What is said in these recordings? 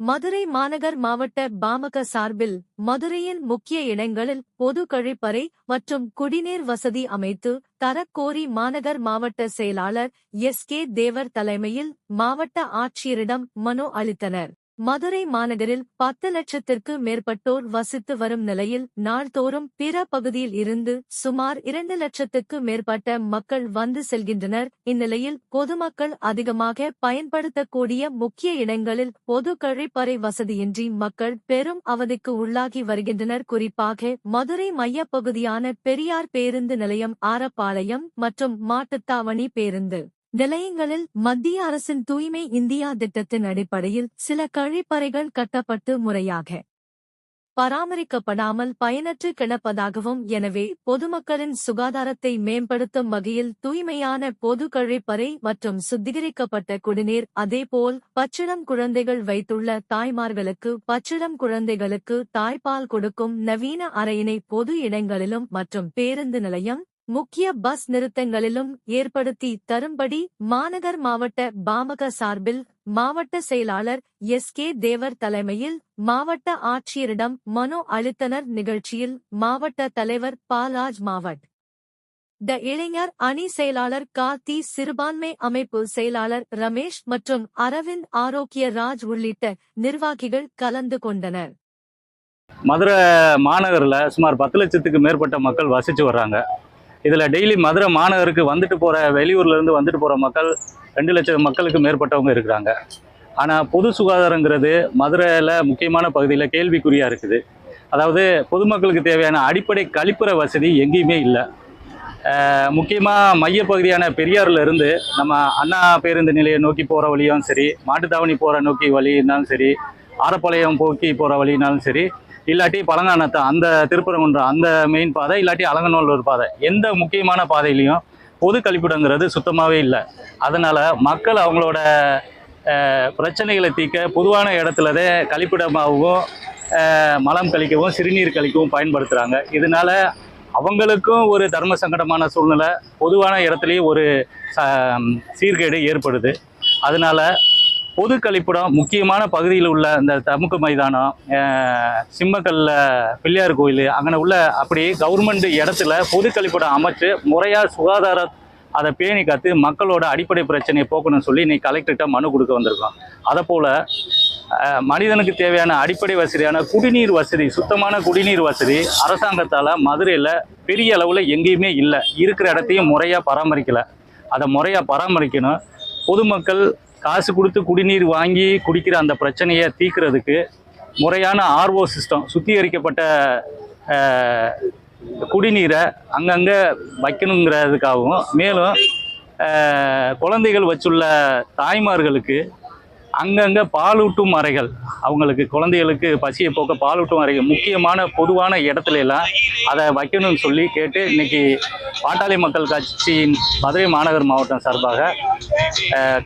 மதுரை மாநகர் மாவட்ட பாமக சார்பில் மதுரையின் முக்கிய இடங்களில் பொது கழிப்பறை மற்றும் குடிநீர் வசதி அமைத்து தரக்கோரி மாநகர் மாவட்ட செயலாளர் எஸ் கே தேவர் தலைமையில் மாவட்ட ஆட்சியரிடம் மனு அளித்தனர். மதுரை மாநகரில் பத்து லட்சத்திற்கு மேற்பட்டோர் வசித்து வரும் நிலையில் நாள்தோறும் பிற பகுதியில் இருந்து சுமார் இரண்டு லட்சத்துக்கு மேற்பட்ட மக்கள் வந்து செல்கின்றனர். இந்நிலையில் பொதுமக்கள் அதிகமாக பயன்படுத்தக்கூடிய முக்கிய இடங்களில் பொது கழிப்பறை வசதியின்றி மக்கள் பெரும் அவதிக்கு உள்ளாகி வருகின்றனர். குறிப்பாக மதுரை மையப்பகுதியான பெரியார் பேருந்து நிலையம் ஆரப்பாளையம் மற்றும் மாட்டுத்தாவணி பேருந்து. நிலையங்களில் மத்திய அரசின் தூய்மை இந்தியா திட்டத்தின் அடிப்படையில் சில கழிப்பறைகள் கட்டப்பட்டு முறையாக பராமரிக்கப்படாமல் பயனற்று கிடப்பதாகவும் எனவே பொதுமக்களின் சுகாதாரத்தை மேம்படுத்தும் வகையில் தூய்மையான பொது கழிப்பறை மற்றும் சுத்திகரிக்கப்பட்ட குடிநீர் அதேபோல் பச்சிளம் குழந்தைகள் வைத்துள்ள தாய்மார்களுக்கு பச்சிளம் குழந்தைகளுக்கு தாய்ப்பால் கொடுக்கும் நவீன அறையினை பொது இடங்களிலும் மற்றும் பேருந்து நிலையம் முக்கிய பஸ் நிறுத்தங்களிலும் ஏற்படுத்தி தரும்படி மாநகர் மாவட்ட பாமக சார்பில் மாவட்ட செயலாளர் எஸ் கே தேவர் தலைமையில் மாவட்ட ஆட்சியரிடம் மனு அளித்தனர். நிகழ்ச்சியில் மாவட்ட தலைவர் பாலாஜ் மாவட். த இளைஞர் அணி செயலாளர் கார்த்தி சிறுபான்மை அமைப்பு செயலாளர் ரமேஷ் மற்றும் அரவிந்த் ஆரோக்கிய ராஜ் உள்ளிட்ட நிர்வாகிகள் கலந்து கொண்டனர். மதுரை மாநகரில் சுமார் பத்து லட்சத்துக்கு மேற்பட்ட மக்கள் வசித்து வர்றாங்க. இதில் டெய்லி மதுரை மாநகருக்கு வந்துட்டு போகிற வெளியூர்லேருந்து வந்துட்டு போகிற மக்கள் ரெண்டு லட்சம் மக்களுக்கு மேற்பட்டவங்க இருக்கிறாங்க. ஆனால் பொது சுகாதாரங்கிறது மதுரையில் முக்கியமான பகுதியில் கேள்விக்குறியாக இருக்குது. அதாவது பொதுமக்களுக்கு தேவையான அடிப்படை கழிப்பறை வசதி எங்கேயுமே இல்லை. முக்கியமாக மையப்பகுதியான பெரியாறுல இருந்து நம்ம அண்ணா பேருந்து நிலையை நோக்கி போகிற வழியும் சரி மாட்டுத்தாவணி போகிற நோக்கி வழினாலும் சரி ஆரப்பாளையம் போக்கி போகிற வழினாலும் சரி இல்லாட்டி பழங்கானத்தை அந்த திருப்பரங்குன்றம் அந்த மெயின் பாதை இல்லாட்டி அலங்கநல்லூர் பாதை எந்த முக்கியமான பாதையிலையும் பொது கழிப்பிடங்கிறது சுத்தமாகவே இல்லை. அதனால் மக்கள் அவங்களோட பிரச்சனைகளை தீர்க்க பொதுவான இடத்துலதே கழிப்பிடமாகவும் மலம் கழிக்கவும் சிறுநீர் கழிக்கவும் பயன்படுத்துகிறாங்க இதனால் அவங்களுக்கும் ஒரு தர்ம சங்கடமான சூழ்நிலை பொதுவான இடத்துலையும் ஒரு ச- சீர்கேடு ஏற்படுது. அதனால் பொது கழிப்பிடம் முக்கியமான பகுதியில் உள்ள இந்த தமுக்கு மைதானம் சிம்மக்கல்ல பிள்ளையார் கோயில் அங்கே உள்ள அப்படி கவர்மெண்ட் இடத்துல பொது கழிப்பிடம் அமைச்சு முறையாக சுகாதார அதை பேணி காத்து மக்களோட அடிப்படை பிரச்சனையை போக்கணும்னு சொல்லி இன்னைக்கு கலெக்டர்கிட்ட மனு கொடுக்க வந்திருக்கோம். அதை போல் மனிதனுக்கு தேவையான அடிப்படை வசதியான குடிநீர் வசதி சுத்தமான குடிநீர் வசதி அரசாங்கத்தால் மதுரையில் பெரிய அளவில் எங்கேயுமே இல்லை. இருக்கிற இடத்தையும் முறையாக பராமரிக்கலை. அதை முறையாக பராமரிக்கணும். பொதுமக்கள் காசு கொடுத்து குடிநீர் வாங்கி குடிக்கிற அந்த பிரச்சனையை தீக்கிறதுக்கு முறையான ஆர்ஓ சிஸ்டம் சுத்திகரிக்கப்பட்ட குடிநீரை அங்கங்கே வைக்கணுங்கிறதுக்காகவும் மேலும் குழந்தைகள் வச்சுள்ள தாய்மார்களுக்கு அங்கங்கே பாலூட்டும் அறைகள் அவங்களுக்கு குழந்தைகளுக்கு பசியை போக்க பாலூட்டும் அறைகள் முக்கியமான பொதுவான இடத்துல எல்லாம் அதை வைக்கணும்னு சொல்லி கேட்டு இன்னைக்கு பாட்டாளி மக்கள் கட்சியின் மதுரை மாநகர் மாவட்டம் சார்பாக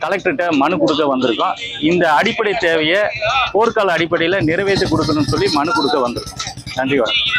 கலெக்டர்கிட்ட மனு கொடுக்க வந்திருக்கோம். இந்த அடிப்படை தேவையை போர்க்கால அடிப்படையில் நிறைவேற்றி கொடுக்கணும்னு சொல்லி மனு கொடுக்க வந்திருக்கோம். நன்றி வணக்கம்.